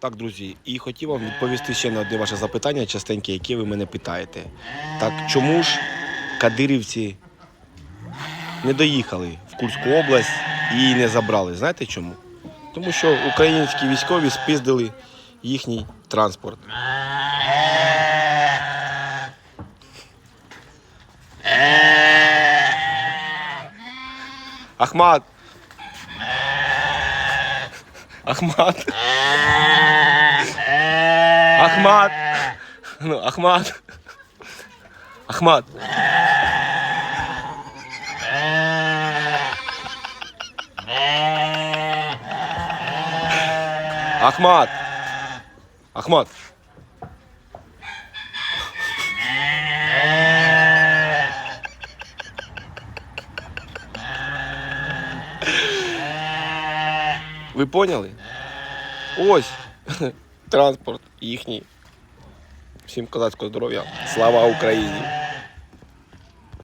Так, друзі, і хотів вам відповісти ще на одне ваше запитання, частеньке, яке ви мене питаєте. Так чому ж кадирівці не доїхали в Курську область і не забрали? Знаєте чому? Тому що українські військові спиздили їхній транспорт. Ахмат! Ахмат! Ахмат! Ну, Ахмат! Ахмат! Ахмат! Ахмат! Ви поняли? Ось транспорт їхній. Всім козацького здоров'я. Слава Україні!